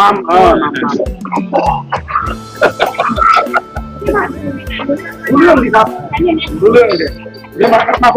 มัมเออมัมมัมรู้เรื่องดีครับรู้เรื่องดิเดี๋ยวมามาค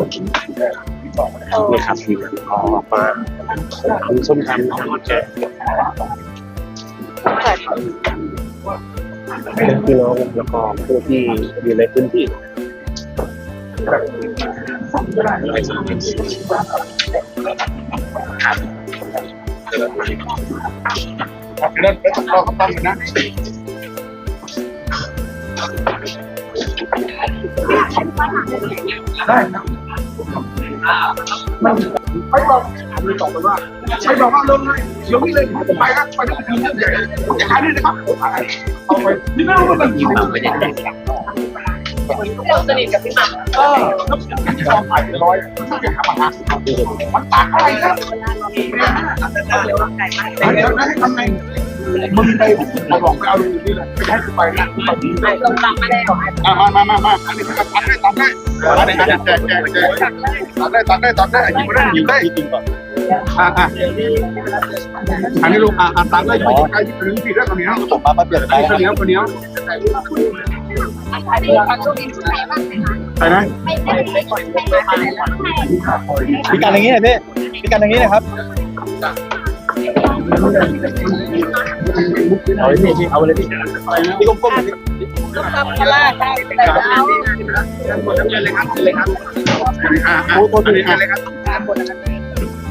นเดียวเหรอมาคนเดียวนะคโอเคโอเคโอเคนี่ชื่ออะไรการเนี่ยมัมเดี๋ยวเราเราจะตอบได้นี่ครับออกมาทำส้มตำของแกพี่น้องแล้วก็ผู้ที่อยู่ในพื้นที่ครับเดี๋ยวเราเราต้องนะได้ นะไปบอกเลยตอบไปว่าไปบอกว่าลงเลยลงนี่เลยผมไปครับไปที่ทีมใหญ่อย่าขายด้วยนะครับเอาไปนี่ไม่รู้ว่ามันกี่ไม่ได้แต่งเราสนิทกับพี่หม่ำเออแล้วสองพันร้อยต้องไปหามาหามันต่างอะไรครับเร็วร่างกายมากเดี๋ยวนะให้ทำไง มึงไปมาบอกไปเอาดูนี่เลยไปให้กูไปนะไปดีเลยลงตามไม่ได้หรอกอ่ามามามามาอันนี้ตัดได้ตัดได้ตัดได้ตัดได้ตัดได้ตัดได้ตัดได้ยิบได้ยิบได้จริงก่อนอ่าอ่าอันนี้ลูกอ่าอ่าตัดได้หยิบได้หยิบถึงสี่ได้คนนี้ผมมาเปลี่ยนไปคนนี้คนนี้อันนี้ความโชคดีสุดท้ายมากเลยนไปนะไม่ไม่ไม่กดไม่มาเลยนะพิการอย่างนี้เลยพี่พิการอย่างนี้นะครับ เอาเลยพี่เอาเลยพี่พี่ก้มๆเลยพี่ลูกตาพลาดได้แต่เช้าเลยครับเลยครับอ่าอ่าอันนี้อะไรครับ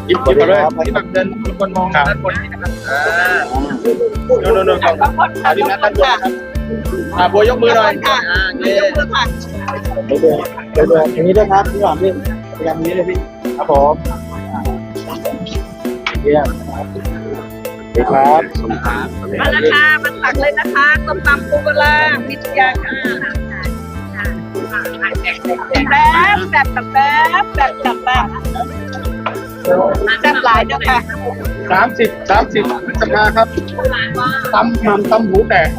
หยิบหยิบเลยที่แบบเดินทุกคนมองด้านบนนี่นะครับอ่าโน่นโน่นโน่นอ่าที่นัดด้านบนนะครับอ่าบัวยกมือหน่อยอ่าเย้ยกมือค่ะเดี๋ยวเดี๋ยวอย่างนี้ด้วยครับพี่หวานพี่พยายามนี้เลยพี่ครับผมเยี่ยม ดีครับสมครับมาแล้วค่ะมาตักเลยนะคะต้มตำปูปลาพิทยาค่ะแป๊บแบบแบบแบบแบบแบบแบบแบบหลายเด้อค่ะสามสิบสามสิบพฤษภาครับตำมันตำหูแตก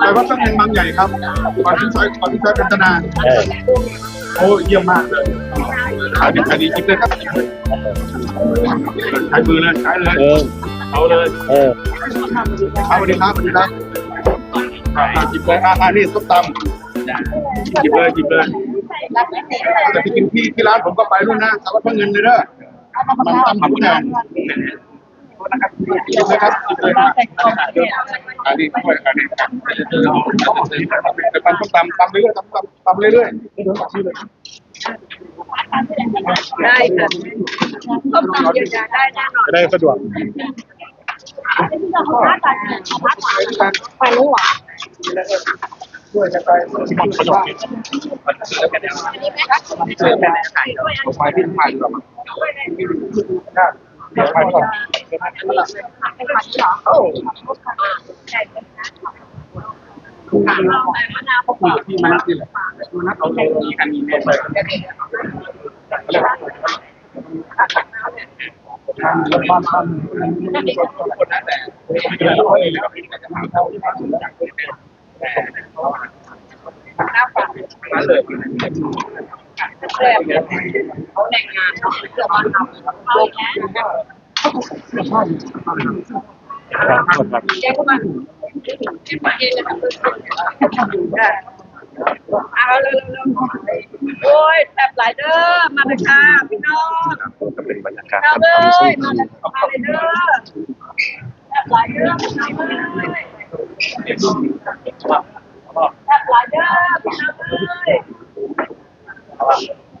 แต่ว่าต้องเป็นบางใหญ่ครับก่อนที่ซอยก่อนที่ซอยกัญจนาเออโอ้เยี่ยมมากเลยขายดีขายดีจิบเลยครับใช้มือเลยใช้เลยเออเอาเลยเออครับสวัสดีครับสวัสดีครับอ่าจิบเลยอ่าอ่านี่ส้มตำจิบเลยจิบเลยแต่ที่กินที่ที่ร้านผมก็ไปด้วยนะแต่ว่าเพิ่งเงินเลยเด้อมันตำหูแตกจิบเครับจิบเลยครับอันนี้ช่วยอันนี้ครับแต่ตำส้มตำตำเรื่อยๆตำตำตำเรื่อยๆได้ค่ะต้มตำเยียวยาได้แน่นอนจะได้สะดวกไปรู้หรอด้วยจะไปที่มันสนุกผมไปที่ผ่านแบบ เดี๋ยวไปก่อนโอ้คุยกับพี่มานัดนี่แหละมานัดเอาเลยอันนี้เนี่ยไปทางบ้านบ้านคนนั้นแต่ไม่ได้ร้อยเลยครับจะมาเข้าที่บ้านอย่างที่เป็นแต่นั้นเลย เขาแรงงานเนาะเพื่อมาทำเอาแค่แจ้งเข้ามาที่มาเองจะทำเป็นได้เอาเร็วๆโอ้ยแบบหลายเด้อมาเลยค่ะพี่น้องก็เป็นบรรยากาศเอาการเลทำส้ยมมาตำเลยมาเลยเด้อแบบหลายเด้อพี่น้องเลยแบบหลายเด้อพี่น้องเลย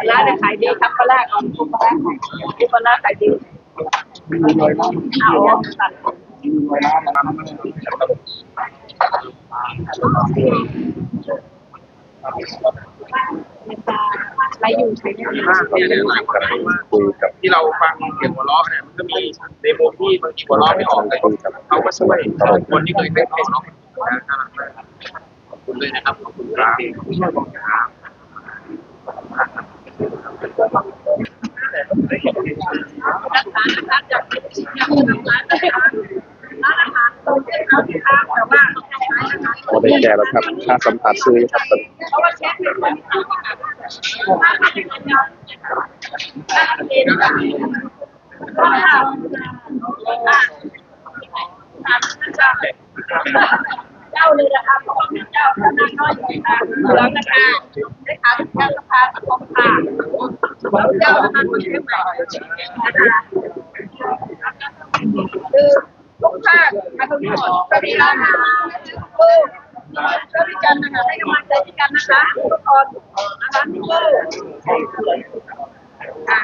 เอาร้านขายดีครับปร่าก่อนปูปลาร้าปูปลาร้าขายดีมีรอยน้เอาตัดมีรอยน้ำนะไรอยู่ใช้เนี่ยมากเนี่ยหลายคนมากที่เราฟังเสียงหัวเราะเนี่ยมันก็มีในมุมที่บางทีหัวเราะไม่ออกแต่เขาก็ช่วยคนที่เคยเป็นหัวเราะขอบคุณเลยนะครับขอบคุณครักษาะคะจากที่ยังทำร้านนะคร้านอาหารตรงที่ เขาที่ค้างแต่ว่าต้องใช้นะคะพอได้แก่แล้วครับ ค่าสัมผัสซื้อครับเพราะว่าเชฟเป็นคนที่ทำอาหารถ้าเจ้าเป็นถ้าทำถ้าเจ้าเลยนะคะเพราะว่าเจ้าคณะน้อยอยู่ค่ะแล้วนะคะได้ขาทุกการสภาสังคมค่ะ เจ้าคณะคนเชียงใหม่นะคะคือทุกภาคมาตรงนี้หมดสวัสดีค่ะลูกช่วยกันนะคะให้กำลังใจกันนะคะทุกคนนะคะทุกคนค่ะ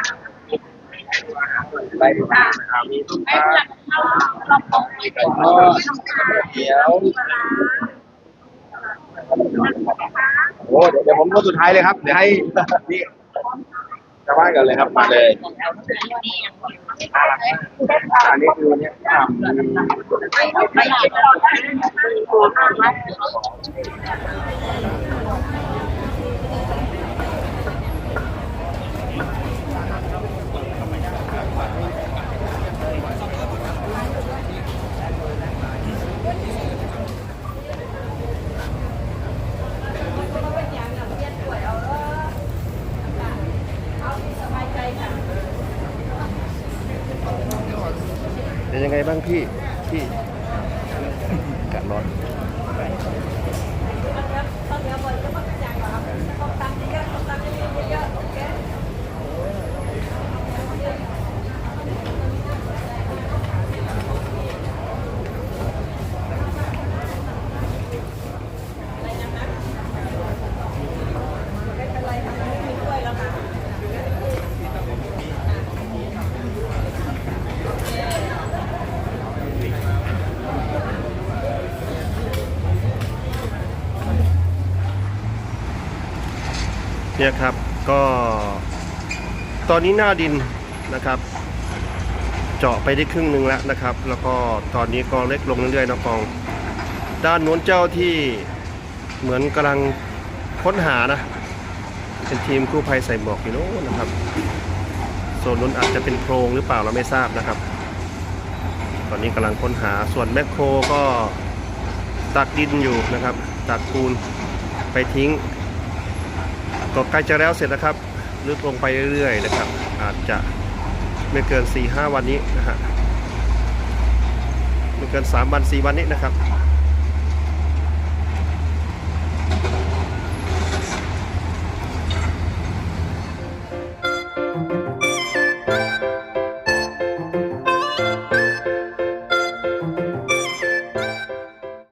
ไปนะครับมีทุกภาเพื่อนเราของเดี๋ยวโอ้เดี๋ยวเดี๋ยวผมคนสุดท้ายเลยครับ เดี๋ยวให้นี่ ชาวบ้านกันเลยครับมาเลยอันนี้คือวันนี้ทำไม่ไม่เก็บเราได้สบายใจค่ะ เป็นยังไงบ้างพี่ พี่ การร้อน เนี่ยครับก็ตอนนี้หน้าดินนะครับ เจาะไปได้ครึ่งหนึ่งแล้วนะครับ แล้วก็ตอนนี้ก็เล็กลงเรื่อยๆนะกอง ด้านโน้นเจ้าที่เหมือนกำลังค้นหานะเป็นทีมกู้ภัยใส่หมวกอยู่โน้นนะครับโซนนู้นอาจจะเป็นโพรงหรือเปล่าเราไม่ทราบนะครับ ตอนนี้กำลังค้นหาส่วนแมคโครก็ตักดินอยู่นะครับ ตักปูนไปทิ้ง ก็ใกล้จะแล้วเสร็จนะครับลึกลงไปเรื่อยๆนะครับ อาจจะไม่เกิน4-5วันนี้นะฮะไม่เกิน 3 วัน 4 วันนี้นะครับ